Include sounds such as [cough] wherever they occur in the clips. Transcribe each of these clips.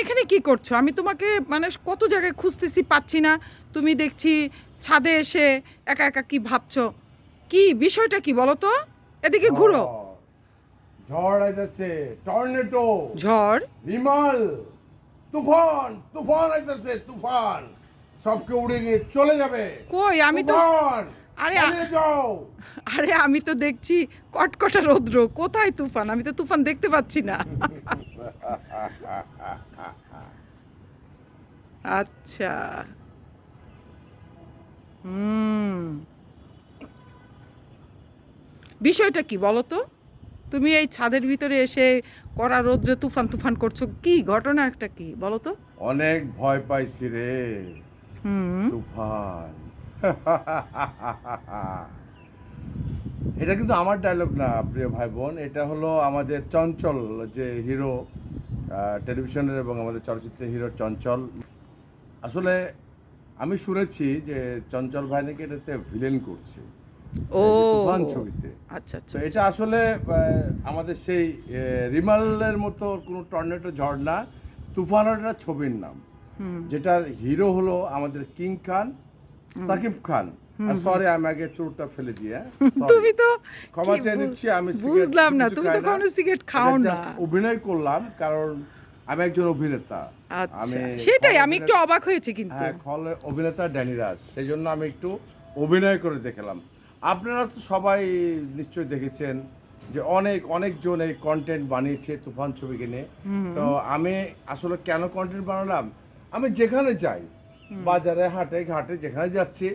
এখানে কি করছ? আমি তোমাকে মানে কত জায়গায় খুঁজতেছি পাচ্ছি না। তুমি দেখছি ছাদে এসে একা একা কি ভাবছ? কি বিষয়টা কি বলো তো? এদিকে ঘুরো। ঝড়। আইতেছে টর্নেডো। ঝড়? বিমল তুফান তুফান আইতেছে তুফান। সবকে উড়িয়ে নিয়ে চলে যাবে। কই? আমি তো আরে আরে আমি তো দেখছি কটকটা রৌদ্র। কোথায় তুফান? আমি তো তুফান দেখতে পাচ্ছি না। [laughs] আচ্ছা। হুম। বিষয়টা কি বলো তো? তুমি এই ছাদের ভিতরে এসে কড়া রৌদ্রে তুফান তুফান করছ কি ঘটনা একটা কি বলো তো? অনেক ভয় পাইছি রে। হুম। তুফান। [laughs] এটা কিন্তু আমার ডায়লগ না প্রিয় ভাই বোন। এটা হলো আমাদের চঞ্চল যে হিরো টেলিভিশনের এবং আমাদের চলচ্চিত্রের হিরো চঞ্চল। আসলে আমি শুনেছি যে চঞ্চল ভাই নাকি এটাতে ভিলেন করছে। ও তুফান ছবিতে। আচ্ছা আচ্ছা এটা আসলে আমাদের সেই রিমালের মতো কোনো টর্নেটো ঝড় না তুফান একটা ছবির নাম। যেটার হিরো হলো আমাদের কিং খান সাকিব খান। সরি আমি আগে চোরটা ফেলে দিয়ে [laughs] তুমি তো ক্ষমা চেয়ে নিচ্ছি আমি বুঝলাম না তুমি তো কোনো সিগারেট খাও না। অভিনয় করলাম কারণ আমি একজন অভিনেতা। আচ্ছা সেটাই আমি একটু অবাক হয়েছি কিন্তু। হ্যাঁ খল অভিনেতা ড্যানি রাজ সেই জন্য আমি একটু অভিনয় করে দেখালাম। আপনারা তো সবাই নিশ্চয়ই দেখেছেন যে অনেক অনেকজন এই কন্টেন্ট বানিয়েছে তুফান ছবিকে নিয়ে। তো আমি আসলে কেন কন্টেন্ট বানালাম? আমি যেখানে যাই বাজারে হাটে ঘাটে যেখানে যাচ্ছি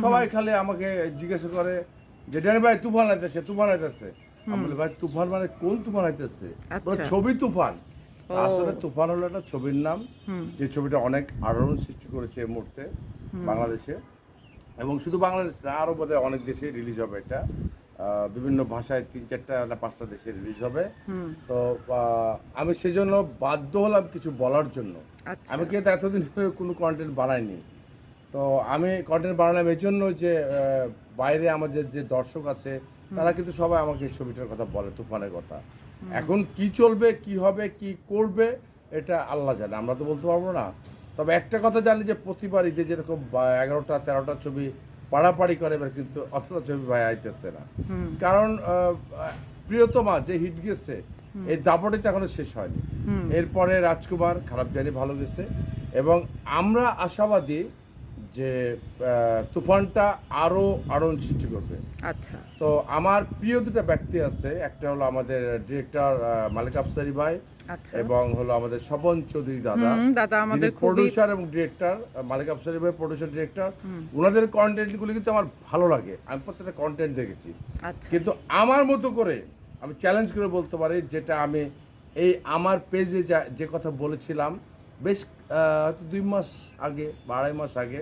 সবাই খালি আমাকে জিজ্ঞাসা করে যে ড্যানি ভাই তুফান আইতেছে তুফান আইতেছে আমি বলি ভাই তুফান মানে কোন তুফান আইতেছে আচ্ছা। ছবি তুফান। আসলে তুফান হলো একটা ছবির নাম যে ছবিটা অনেক আলোড়ন সৃষ্টি করেছে এই মুহূর্তে বাংলাদেশে। এবং শুধু বাংলাদেশ না আরও বোধহয় অনেক দেশে রিলিজ হবে এটা। বিভিন্ন ভাষায় তিন চারটা না পাঁচটা দেশে রিলিজ হবে। তো আমি সেজন্য বাধ্য হলাম কিছু বলার জন্য। আচ্ছা। আমি কিন্তু এতদিন কোনো কন্টেন্ট বানাইনি। তো আমি কন্টেন্ট বানালাম এই জন্য যে বাইরে আমাদের যে দর্শক আছে তারা কিন্তু সবাই আমাকে এই ছবিটার কথা বলে তুফানের কথা। এখন কি চলবে কি হবে কি করবে এটা আল্লাহ জানে আমরা তো বলতে পারব না। তবে একটা কথা জানি যে প্রতিবার ঈদে যেরকম এগারোটা তেরোটা ছবি পাড়াপাড়ি করে এবার কিন্তু অতটা ছবি ভাই আইতেছে না। কারণ প্রিয়তমা যে হিট গেছে এই দাপটিতে এখনও শেষ হয়নি। এরপরে রাজকুমার খারাপ জানি ভালো গেছে। এবং আমরা আশাবাদী যে তুফানটা আরও আরও সৃষ্টি করবে। আচ্ছা। তো আমার প্রিয় দুটা ব্যক্তি আছে একটা হলো আমাদের ডিরেক্টর মালিক আফসারি ভাই আচ্ছা। এবং হলো আমাদের স্বপন চৌধুরী দাদা। দাদা আমাদের প্রডিউসার এবং ডিরেক্টর মালিক আফসারি ভাই প্রডিউসার ডিরেক্টর ওনাদের কন্টেন্টগুলো কিন্তু আমার ভালো লাগে। আমি প্রত্যেকটা কন্টেন্ট দেখেছি। আচ্ছা। কিন্তু আমার মতো করে আমি চ্যালেঞ্জ করে বলতে পারি যেটা আমি এই আমার পেজে যা যে কথা বলেছিলাম বেশ দুই মাস আগে বা আড়াই মাস আগে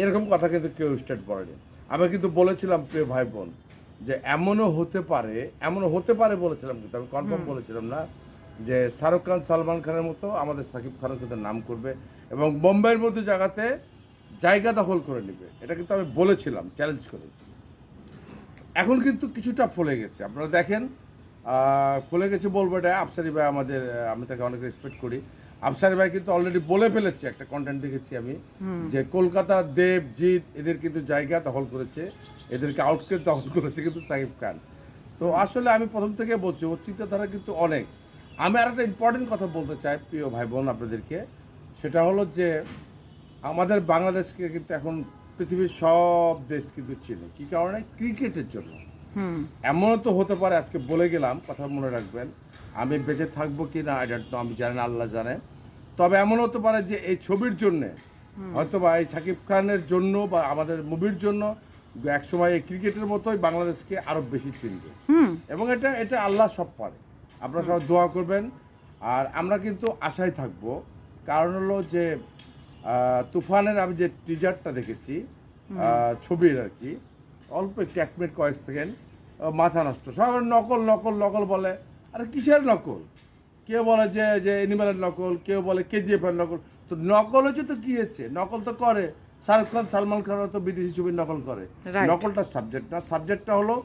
এরকম কথা কিন্তু কেউ স্টার্ট করেনি। আমি কিন্তু বলেছিলাম প্রিয় ভাই বোন যে এমনও হতে পারে এমনও হতে পারে বলেছিলাম কিন্তু আমি কনফার্ম বলেছিলাম না যে শাহরুখ খান সালমান খানের মতো আমাদের সাকিব খানও কিন্তু নাম করবে এবং বোম্বাইয়ের মতো জায়গাতে জায়গা দখল করে নেবে। এটা কিন্তু আমি বলেছিলাম চ্যালেঞ্জ করে। এখন কিন্তু কিছুটা ফলে গেছে। আপনারা দেখেন ফলে গেছে বলব এটা আফসারি ভাই আমাদের আমি তাকে অনেক রেসপেক্ট করি। আফসারি ভাই কিন্তু অলরেডি বলে ফেলেছে একটা কন্টেন্ট দেখেছি আমি যে কলকাতা দেব জিৎ এদের কিন্তু জায়গা দখল করেছে এদেরকে আউটকেট দখল করেছে কিন্তু সাকিব খান। তো আসলে আমি প্রথম থেকে বলছি ওর চিন্তাধারা কিন্তু অনেক। আমি আর একটা ইম্পর্টেন্ট কথা বলতে চাই প্রিয় ভাই বোন আপনাদেরকে সেটা হলো যে আমাদের বাংলাদেশকে কিন্তু এখন পৃথিবীর সব দেশ কিন্তু চিনে। কী কারণে? ক্রিকেটের জন্য। এমনও তো হতে পারে আজকে বলে গেলাম কথা মনে রাখবেন। আমি বেঁচে থাকব কি না আই ডোন্ট নো আমি জানি না আল্লাহ জানে। তবে এমন হতে পারে যে এই ছবির জন্যে হয়তো বা এই সাকিব খানের জন্য বা আমাদের মুভির জন্য একসময় এই ক্রিকেটের মতোই বাংলাদেশকে আরও বেশি চিনবে। হুম। এবং এটা এটা আল্লাহ সব পারে। আপনারা সবাই দোয়া করবেন। আর আমরা কিন্তু আশায় থাকব। কারণ হলো যে তুফানের আমি যে টিজারটা দেখেছি ছবির আর কি অল্প একটু এক মিনিট কয়েক সেকেন্ড মাথা নষ্ট। সব নকল নকল নকল বলে। আরে কিসের নকল? কেউ বলে যে যে এনিম্যালের নকল কেউ বলে কেজিএফ এর নকল। তো নকল হচ্ছে তো কি হচ্ছে নকল তো করে। শাহরুখ খান সালমান খানরা তো বিদেশি ছবির নকল করে. নকলটা সাবজেক্ট না। সাবজেক্টটা হলো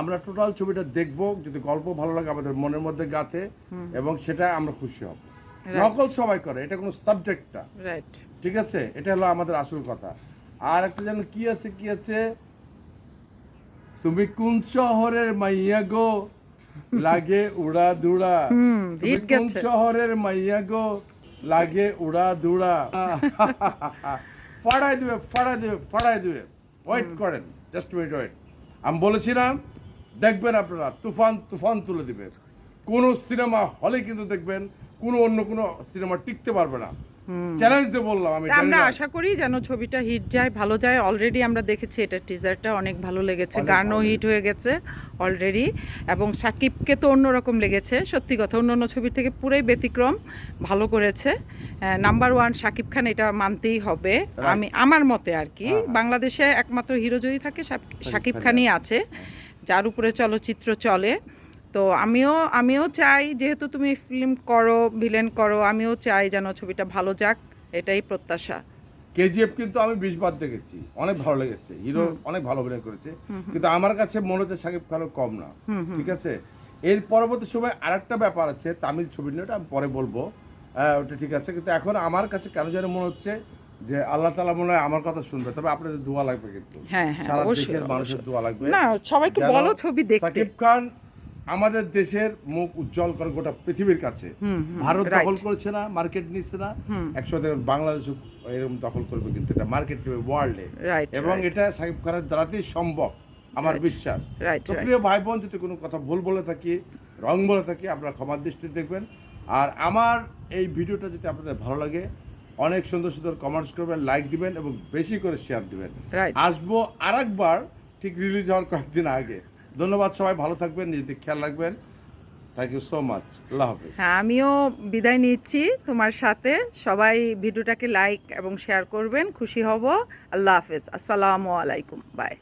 আমরা টোটাল ছবিটা দেখব যদি গল্প ভালো লাগে আমাদের মনের মধ্যে গাথে এবং সেটা আমরা খুশি হব। নকল সবাই করে এটা কোনো সাবজেক্ট না। রাইট ঠিক আছে? এটা হলো আমাদের আসল কথা। আর একটা যেন কি আছে কি আছে? তুমি কোন শহরের মাইয়া গো? লাগে উড়া দুড়া। কোন শহরের মাইয়া গো? লাগে উড়া দুড়া। ফাড়াই দিবে ফাড়াই দিবে ফাড়াই দিবে। ওয়েট করেন জাস্ট ওয়েট ওয়েট আমি বলেছিলাম দেখবেন আপনারা তুফান তুফান তুলে দিবে। কোন সিনেমা হলে কিন্তু দেখবেন কোনো অন্য কোনো সিনেমা টিকতে পারবে না। চ্যালেঞ্জ দিয়ে বললাম আমি আমরা আশা করি যেন ছবিটা হিট যায় ভালো যায়। অলরেডি আমরা দেখেছি এটা টিজারটা অনেক ভালো লেগেছে গানও হিট হয়ে গেছে অলরেডি এবং সাকিবকে তো অন্যরকম লেগেছে সত্যি কথা অন্য অন্য ছবি থেকে পুরাই ব্যতিক্রম ভালো করেছে। নাম্বার ওয়ান সাকিব খান এটা মানতেই হবে। আমি আমার মতে আর কি হ্যাঁ, হ্যাঁ। বাংলাদেশে একমাত্র হিরো যদি থাকে সাক- সাকিব খানই আছে। যার উপরে চলচ্চিত্র চলে। তো আমিও আমিও চাই যেহেতু তুমি ফিল্ম করো ভিলেন করো আমিও চাই যেন ছবিটা ভালো যাক এটাই প্রত্যাশা। কেজিএফ কিন্তু আমি বিশ বার দেখেছি অনেক ভালো লেগেছে। হিরো অনেক ভালো অভিনয় করেছে। কিন্তু আমার কাছে মনে হচ্ছে শাকিব খানও কম না। ঠিক আছে? এর পরবর্তী সময় আরেকটা ব্যাপার আছে তামিল ছবি নিয়ে ওটা আমি পরে বলব। ওটা ঠিক আছে কিন্তু এখন আমার কাছে কেন যেন মনে হচ্ছে যে আল্লাহ তালা মনে হয় আমার কথা শুনবে। তবে আপনাদের দোয়া লাগবে কিন্তু। হ্যাঁ, হ্যাঁ, সারা দেশের মানুষের। দোয়া লাগবে। না সবাইকে বলো ছবি দেখতে। সাকিব খান আমাদের দেশের মুখ উজ্জ্বল করে গোটা পৃথিবীর কাছে। ভারত দখল করছে না মার্কেট নিচ্ছে না একসাথে বাংলাদেশ এরকম দখল করবে কিন্তু এটা মার্কেট ওয়ার্ল্ডে এবং. এটা সাকিব খানের দ্বারাতেই সম্ভব আমার বিশ্বাস। তো প্রিয় ভাই বোন যদি কোনো কথা ভুল বলে থাকি রং বলে থাকি আপনারা ক্ষমার দৃষ্টিতে দেখবেন। আর আমার এই ভিডিওটা যদি আপনাদের ভালো লাগে অনেক সুন্দর সুন্দর কমেন্টস করবেন লাইক দিবেন এবং বেশি করে শেয়ার দিবেন. আসব আরেকবার ঠিক রিলিজ হওয়ার কয়েকদিন আগে। ধন্যবাদ সবাই, ভালো থাকবেন, নিজেদের খেয়াল রাখবেন। থ্যাংক ইউ সো মাচ আল্লাহ হাফিজ। হ্যাঁ আমিও বিদায় নিচ্ছি তোমার সাথে। সবাই ভিডিওটাকে লাইক এবং শেয়ার করবেন, খুশি হব। আল্লাহ হাফেজ। আসসালামু আলাইকুম। বাই